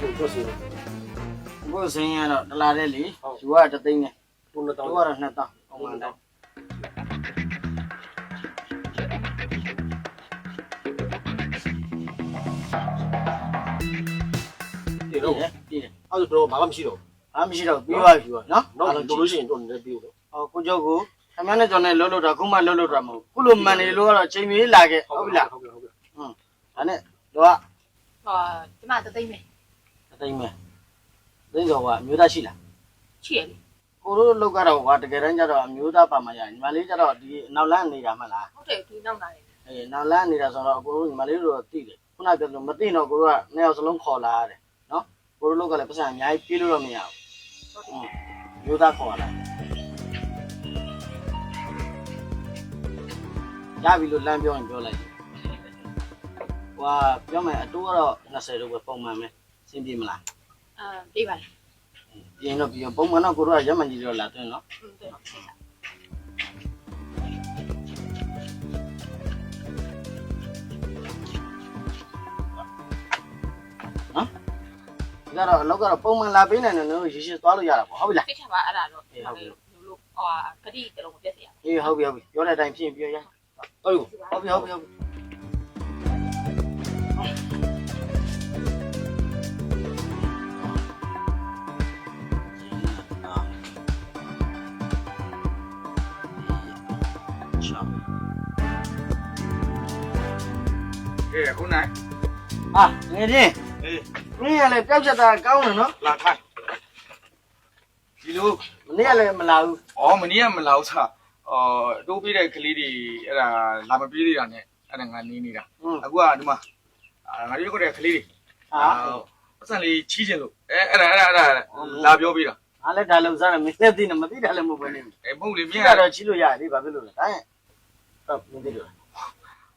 ဟုတ်ကဲ့ဆိုဘုဇင်းရတော့တလာတဲ့လေယူကတသိန်းနဲ့ဘုန်းတော်သူတော်ကတော့နှစ်တောင်းပုံမှန်တော့ဒီတော့ပြည်တယ်အဲ့ဒါတော့ဘာမှမရှိတော့အားမရှိတော့ပြီးသွားပြီပေါ့နော်တော့တို့လို့ရှိရင်တော့လည်းပြီးလို့ဟောကိုကျော်ကိုခမနဲ့ကျွန်တော်နဲ့လှုပ်လှုပ်တာခုမှလှုပ်လှုပ်တာမဟုတ်ခုလိုမှန်နေလို့ကတော့ချိန်မြေးလာခဲ့ဟုတ်ပြီလားဟုတ်ကဲ့ဟုတ်ကဲ့ဟွန်းဒါနဲ့တော့ဟာဒီမှာတသိမ့်မယ် တသိန်းပဲသိတော့ကအမျိုးသားရှိလားချီရလေကိုတို့လောက်ကတော့ကွာတကယ်တမ်းကျတော့အမျိုးသားပါမရညီမလေးကျတော့ဒီနောက်လန်းနေတာမှလားဟုတ်တယ်ဒီနောက်လာတယ်အေးနောက်လန်းနေတာဆိုတော့အကိုတို့ညီမလေးတို့တော့သိတယ်ခုနကပြောလို့မသိတော့ကိုတို့ကနှစ်ယောက်စလုံးခေါ်လာရတယ်နော်ကိုတို့လောက်ကလည်းပတ်စံအများကြီးပြေးလို့တော့မရဘူးဟွန်းမျိုးသားခေါ်လာရပြီလို့လမ်းပြောရင်ပြောလိုက်ဟွာပြောမယ်အတိုးကတော့20လို့ပဲပုံမှန်ပဲ ရှင်းပြမလားအာပြေးပါလေပြင်တော့ပြင်ပုံမှန်တော့ကိုတို့ကရက်မှန်ကြီးတော့လာသွင်းနော်ဟုတ်တယ်ဟုတ်တယ်ဒီကတော့အလောက်ကတော့ပုံမှန်လာပေးနိုင်တယ်နော်ရေရှည်သွားလို့ရတာပေါ့ဟုတ်ပြီလားသိချပါအဲ့ဒါတော့လို့လို့ဟာဂတိတလုံးမပြတ်စေရအေးဟုတ်ပြီဟုတ်ပြီပြောတဲ့အတိုင်းဖြစ်ရင်ပြောရဟုတ်ဟုတ်ပြီဟုတ်ပြီဟုတ်ပြီ ချောင်းကဲခုနိုင်ဟာငယ်ချင်းအေးမင်းကလည်းပျောက်ချက်သားကောင်းတယ်နော်လာခိုင်းဒီလိုမနေ့ကလည်းမလာဘူးဩမနေ့ကမလောက်ချအော်တိုးပေးတဲ့ကလေးတွေအဲ့ဒါလာမပြေးသေးတာနဲ့အဲ့ဒါငါနေနေတာဟွန်းအခုကဒီမှာအာငါတို့ကတဲ့ကလေးတွေဟာပတ်စံလေးချီးချင်လို့အဲအဲ့ဒါအဲ့ဒါအဲ့ဒါလာပြောပေးတာငါလည်းဒါလုံစားတယ်မင်းလည်းသိနေမသိတာလည်းမဟုတ်ဘူးနေအဲမဟုတ်လေမြမြင်င်ရတော့ချီလို့ရတယ်လေဘာဖြစ်လို့လဲဒါရင်ဟုတ် မင်းသိလို့လား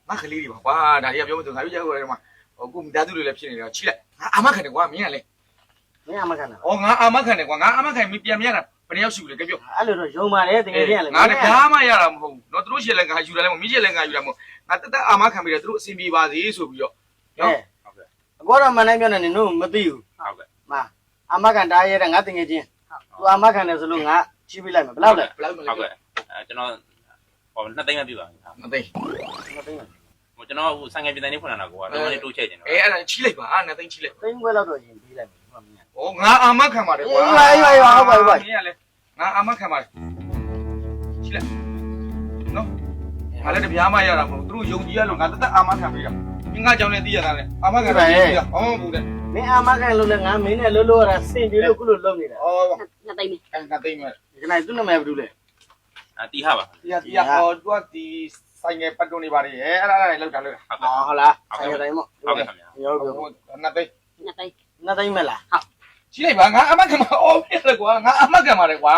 ငါကလေးတွေပါကွာဒါကြီးကပြောမသူငါတို့ကြောက်ရတယ်မှာဟိုကုမိသားစုတွေလည်းဖြစ်နေတယ်ချိလိုက်ငါအာမခံတယ်ကွာမင်းကလည်းမင်းအမခံတာဩငါအာမခံတယ်ကွာငါအာမခံမပြန်မရတာဘယ်နှယောက်ရှိဘူးလဲကြပြောအဲ့လိုတော့ယုံပါလေတကယ်ချင်းကလည်းငါတကားမှရတာမဟုတ်ဘူးတော့သူတို့ရှယ်လည်းငါယူတယ်လည်းမဟုတ်မင်းရှယ်လည်းငါယူတာမဟုတ်ငါတက်တက်အာမခံပြီးတော့သူတို့အဆင်ပြေပါစေဆိုပြီးတော့နော်ဟုတ်ကဲ့အကောတော့မနိုင်ပြောနေနေတို့မသိဘူးဟုတ်ကဲ့မာအာမခံတားရတဲ့ငါတကယ်ချင်းသူအာမခံတယ်ဆိုလို့ငါချိပေးလိုက်မှာဘယ်လောက်လဲဘယ်လောက်မလဲဟုတ်ကဲ့ကျွန်တော် ဟိုနှစ်သိန်းပဲပြပါမယ်မသိမသိဘူးဟိုကျွန်တော်ဟိုဆိုင်ငယ်ပြည်တိုင်းလေးဖွင့်လာတာကွာတော့လေးတိုးချက်ကျင်တော့အဲအဲ့ဒါချီးလိုက်ပါနှစ်သိန်းချီးလိုက်သိန်းခွဲလောက်တော့ရင်ပေးလိုက်မယ်ဟုတ်မင်း။ဩငါအာမခံပါတယ်ကွာအေးပါအေးပါအေးပါဟုတ်ပါဟုတ်ပါ။မင်းကလည်းငါအာမခံပါတယ်ချီးလိုက်နော်ငါလည်းတပြားမှရတာမဟုတ်ဘူးသူတို့ယုံကြည်ရလို့ငါတက်တက်အာမခံပေးတာမင်းငါကြောင့်လည်းသိရတာလေအာမခံပေးတာဟောဘူးတဲ့မင်းအမကန်လို့လည်းငါမင်းနဲ့လို့လို့ရတာစင်ပြေလို့ခုလိုလုပ်နေတာဩနှစ်သိမ့်မယ်အဲငါသိမယ်ဒီနေ့သူ့နာမည်ဘာလို့လဲ အတီးဟာပါ။တရားတရားဟောသူကဒီဆိုင်ငယ်ပတ်တွန်းနေပါလေ။အဲ့ဒါအဲ့ဒါလောက်တာလို့ဟုတ်ကဲ့ဟာဟုတ်လားဆိုင်တိုင်းမို့ဟုတ်ကဲ့ခင်ဗျာရောပြောဟိုနှစ်သိန်းနှစ်သိမ့်နှစ်သိန်းမလားချီးလိုက်ပါငါအာမခံပါဩပြလေကွာငါအာမခံပါတယ်ကွာ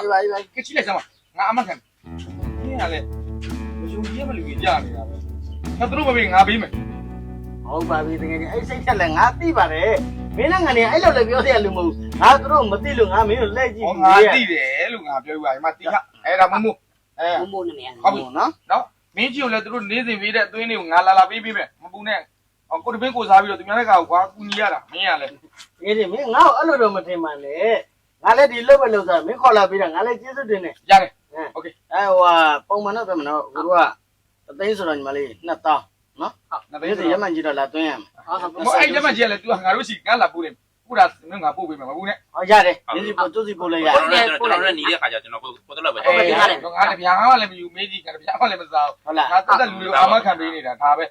အေးပါအေးပါကချီးလိုက်စမ်းပါငါအာမခံမင်းကလည်းမယုံကြည်ရမလို့ကြာနေတာပဲငါတို့မပေးငါပေးမယ်ဟုတ်ပါပြီတကယ်ကြီးအဲ့စိတ်ထက်လည်းငါသိပါတယ် မင်းနဲ့ငါနေအဲ့လိုလည်းပြောရလို့မဟုတ်ငါတို့မသိလို့ငါမင်းကိုလက်ကြည့် ဟောငါသိတယ်လို့ငါပြောပြပါဒီမှာတိခအဲ့ဒါမမို့အဲ ဘုံဘုံနာမည် ဟုတ်ပြီ နော် နော်မင်းကြီးကိုလည်းသူတို့နေစဉ်ပေးတဲ့အသွင်းတွေကိုငါလာလာပေးပေးမယ်မပူနဲ့ဟောကိုတပင်းကိုစားပြီးတော့သူများတဲ့ကောင်ကွာကူညီရတာမင်းရလဲ ဒီဒီမင်းငါ့ကိုအဲ့လိုတော့မထင်ပါနဲ့ငါလည်းဒီလုပ်ပဲလုပ်စားမင်းခေါ်လာပြီးတာငါလည်းကျေးဇူးတင်နေ ရတယ် โอเคအဲဟိုဟာပုံမှန်တော့ပြမနော်ကိုတို့ကအသိန်းဆိုတော့ညီမလေး နှစ်တောင်းနော် နော် ဘယ်လိုရမှန်ကြည့်တော့လာသွင်းရမယ် ဟုတ်ဟုတ် ဟောအဲ့ရမကြီးကလည်း तू ငါတို့ရှိငါလာပို့တယ်ပို့တာမင်းငါပို့ပေးမယ်မပူနဲ့ ဟောရတယ်ဒီစီပို့သူစီပို့လိုက်ရ ကျွန်တော်တို့ကျွန်တော်တို့နေတဲ့ခါကျကျွန်တော်ကိုကိုတော့ပဲ အေးငါလည်းဗျာငါလည်းမယူမေးကြီးငါလည်းဗျာမှလည်းမစား ဟုတ်လား ငါတက်တက်လူတွေအာမခံပေးနေတာဒါပဲ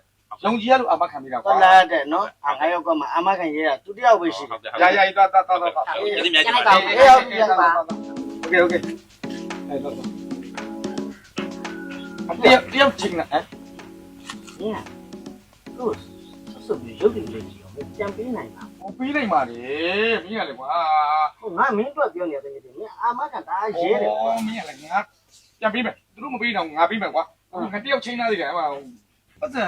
ယုံကြည်ရလို့အာမခံပေးတာ တ ကွာ လာတဲ့နော်အာငါရောက်ကမှအမခံရေးတာသူတယောက်ပဲရှိတယ် ရာရာသွားသွားသွားသွား ကျေးဇူးများကြီးပါ โอเคโอเคအဲ့တော့အတယောက်တယောက်ချင်းနဲ့ ။ ညတို့ဆက်စုပ်ပြီးရုပ်တည်လေးကြည့်အောင်ကြံပေးနိုင်တာဟိုပြီးလိုက်ပါလေမင်းရလေကွာ။ဟုတ်ငါမင်းတို့ပြောနေတယ်ဒီနေ့အာမခံတာရဲတယ်ကွာမင်းရလေငါပြန်ပြီးမယ်သူတို့မပြီးတော့ငါပြီးမယ်ကွာငါတယောက်ချင်းသားသေးတယ်အမပတ်စံ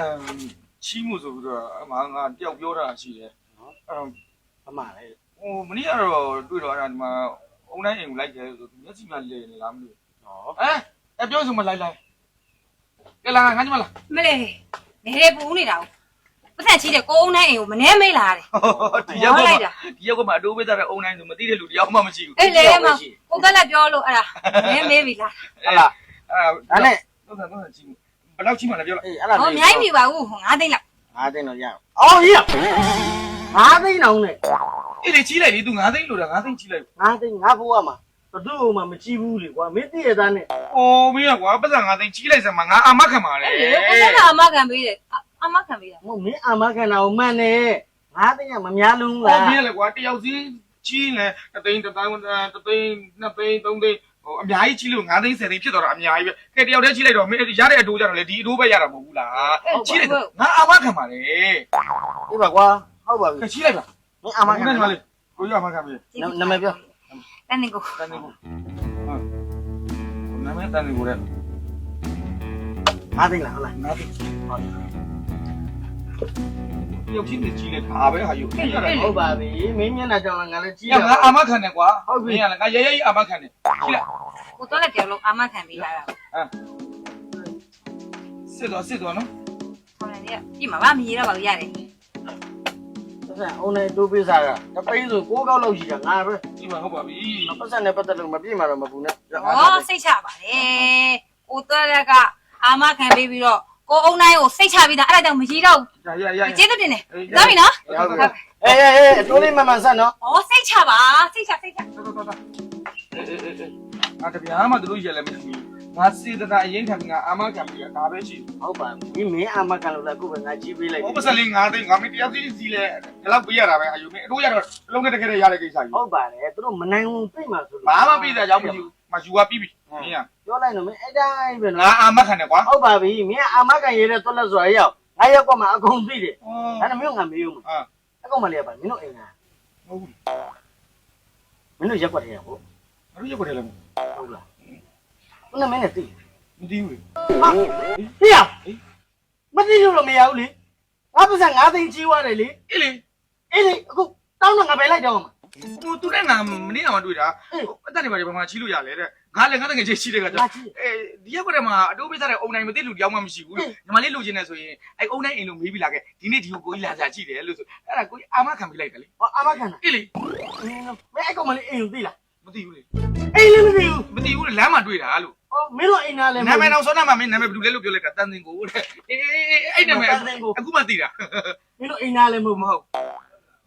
ချီးမှုဆိုပြီးတော့အမငါတယောက်ပြောတာရှိတယ်အဲ့တော့။အမှန်လေဟိုမနေ့ကတော့တွေ့တော့အဲ့ဒါဒီမှာအုံတိုင်းအိမ်ကိုလိုက်တယ်ဆိုမျက်စိမှလဲနေလားမသိဘူး။ဟောအဲအပြောဆိုမလိုက်လိုက် ကဲလာငါညီမလားမလေးနေပူနေတာပတ်သက်ချီးတဲ့ကိုအုံနိုင်အိမ်ကိုမနှဲမေးလာတယ် ဒီရောက်ကမှဒီရောက်ကမှအတိုးပေးတဲ့အုံနိုင်ဆိုမသိတဲ့လူတယောက်မှမရှိဘူးအေးလေမကိုကလည်းပြောလို့အဲ့ဒါမနှဲမေးပြီလားဟုတ်လားအဲ့ဒါနဲ့တော့တော့တော့ချင်းဘယ်လောက်ချင်းမှလည်းပြောလိုက်အေးအဲ့ဒါဟောအများကြီးပြီပါဘူး9သိန်းလောက်ငါးသိန်းတော့ရအောင်အော်ကြီးငါးသိန်းတော့နဲ့အေးလေကြီးလိုက်လေ तू 9သိန်းလို့တာ9သိန်းကြီးလိုက်ငါးသိန်းငါဘိုးကမှာ ဘသူ့မှမကြည့်ဘူးလေကွာမင်းသိရသားနဲ့အိုးမင်းကွာပတ်စံ9သိန်းကြီးလိုက်စမ်းမငါအာမခံပါလေအဲ့လေကိုကလည်းအမခံပေးတယ်အမခံပေးတာမဟုတ်မင်းအာမခံတာကိုမှန်တယ်ငါးသိန်းကမများလုံးဟောလားမင်းလေကွာတယောက်စီကြီးလဲတသိန်းတသိန်းတသိန်းနှစ်သိန်းသုံးသိန်းဟိုအများကြီးကြီးလို့9သိန်း10သိန်းဖြစ်သွားတာအများကြီးပဲကဲတယောက်တည်းကြီးလိုက်တော့မင်းရတဲ့အတိုးကြတော့လေဒီအတိုးပဲရတာမဟုတ်ဘူးလားကြီးလိုက်ငါအာမခံပါလေဒီပါကွာဟုတ်ပါပြီကဲကြီးလိုက်ပါမင်းအာမခံခံတာပါလေကိုရအာမခံပြီနာမည်ပြော တန်းနေကိုတန်နေကိုဟုတ်နာမည်တန်နေကိုလေငါးသိန်းလားဟုတ်လားငါသိရုပ်ချင်းကြီးလဲဒါပဲဟာယူရတာဟုတ်ပါပြီမင်းမျက်နှာကြောင်လည်းငါလည်းကြည့်ရငါအာမခံတယ်ကွာဟုတ်ပြီမင်းကလည်းငါရဲရဲအာမခံတယ်ကြီးလိုက်ကိုတော့လည်းပြောလို့အမခံပေးလာတာစစ်တော့စစ်တော့နော်ဟောလည်းဒီမှာဗာမကြီးတော့ပါရတယ် ပတ်စံအုံနဲ့တိုးပေးစားတာတပိန်းဆို6ကောက်လောက်ရှိတာငါပဲဒီမှာဟုတ်ပါပြီပတ်စံနဲ့ပတ်သက်လို့မပြည့်မှာတော့မဘူးနဲ့။ဟောစိတ်ချပါလေ။ကိုတော်ရကအာမခံပေးပြီးတော့ကိုအုံနိုင်ကိုစိတ်ချပြီးသားအဲ့ဒါကြောင့်မကြီးတော့ရရရဘူး။ကျေးဇူးတင်တယ်။သွားပြီနော်ဟုတ်ကဲ့အေးအေးအေးတိုးလေးမမှန်ဆက်နော်။ဟောစိတ်ချပါစိတ်ချစိတ်ချတော်တော်တော်အေးအေးအေးငါတပြားမှတို့ရလည်းမရှိဘူး ငါစေတနာအရင်ခံငါအာမခံပြီးတာပဲရှိဟုတ်ပါပြီမင်းအာမခံလို့လားခုပဲငါကြည့်ပေးလိုက်ဘူးဟောပစလေးငါသိငါမင်းတရားစီစီလဲဒီလောက်ပေးရတာပဲအယူမင်းအတို့ရတော့လုံးနဲ့တကယ်ရတဲ့ကိစ္စကြီးဟုတ်ပါတယ်သူတို့မနိုင်ဘူးပြိမှာဆိုဘာမှပြီးတာကြောင့်မရှိဘူးမယူပါပြီးပြီမင်းကပြောလိုက်တော့မင်းအဲ့တိုင်းပဲငါနော်အာမခံတယ်ကွာဟုတ်ပါပြီမင်းအာမခံရတဲ့တွက်လက်ဆိုတာရောက်ငါရောက်ကမှအကုန်သိတယ်ဟောဒါနဲ့မင်းငါမေးဦးမအာအကောင်မလေးကပါမင်းတို့အိမ်ကဟုတ်ဘူးမင်းတို့ရက်ွက်တယ်ဟုတ်အတို့ရတယ်လည်းဟုတ်လား ဘယ်နဲ့မင်းနဲ့သိမသိဘူးဟာဟေးရမသိလို့တော့မရဘူးလေငါပါစံ9သိန်းကြီးသွားတယ်လေအေးလေအေးလေအခုတောင်းတော့ငါပဲလိုက်တော့မှာဟိုသူနဲ့ငါမနေ့ကမှတွေ့တာအတက်နေပါလေဘာမှချီလို့ရလဲတဲ့ငါလည်းငါတကယ်ချီတယ်ကကြောငါကြည့်အဲဒီရက်ကွက်ထဲမှာအတိုးပေးစားတဲ့အုံနိုင်မသိလူတယောက်မှမရှိဘူးလို့ညီမလေးလိုချင်နေဆိုရင်အဲအုံနိုင်အိမ်လို့မေးပြီးလာခဲ့ဒီနေ့ဒီကိုကိုကြီးလာစားကြည့်တယ်လို့ဆိုအဲ့ဒါကိုကြီးအာမခံပေးလိုက်တယ်လေဟောအာမခံတာအေးလေမင်းအကောင်မလေးအိမ်ကိုသိလားမသိဘူးလေအိမ်လည်းမ သိဘူးမသိဘူးလေလမ်းမှာတွေ့တာလို့ဟောမင်းတို့အိမ်သားလည်းနာမည်တော့စောနာမမင်းနာမည်ဘယ်လိုလဲလို့ပြောလိုက်တာတန်စင်ကိုတဲ့အေးအဲ့နာမည်အခုမှသိတာမင်းတို့အိမ်သားလည်းမဟုတ်မဘူးဟုတ်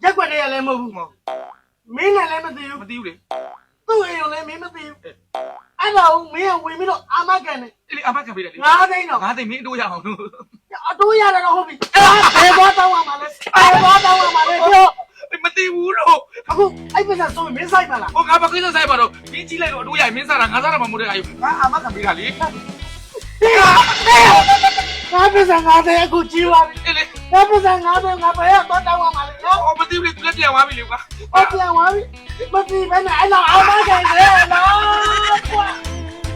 ရက်ွက်တွေကလည်းမဟုတ်ဘူးမဟုတ်မင်းနဲ့လည်းမသိဘူးမသိဘူးလေသူ့အိမ်ကိုလည်းမင်းမသိဘူးအဲ့တော့မင်းကဝင်ပြီးတော့အာမခံတယ်အေးလေအာမခံပေးတယ်လေငါးသိန်းတော့ငါသိမင်းအတိုးရအောင်လို့အတိုးရတယ်တော့ဟုတ်ပြီအဲ့ဘယ်ဘောတောင်းရမှာလဲဘယ်ဘောတောင်းရမှာလဲပြောမသိဘူးလို့ အခုအဲ့ပစ္စဆိုရင်မင်းဆိုင်ပါလားဟိုငါဘာကိစ္စဆိုင်ပါတော့မင်းကြီးလိုက်တော့အတိုးရမင်းစားတာငါစားတာမှမဟုတ်တဲ့အာယူငါအာမခံပေးတာလေငါပစ္စငါတဲ့အခုကြီးသွားပြီအေးလေငါပစ္စငါတဲ့ငါဘယ်တော့တောင်းရမှာလဲနော်ဟောမသိဘူးလေသူလည်းပြန်သွားပြီလေကွာဟုတ်ပြန်သွားပြီမသိဘဲနဲ့အဲ့တော့အာမခံတယ်နော်ကွာ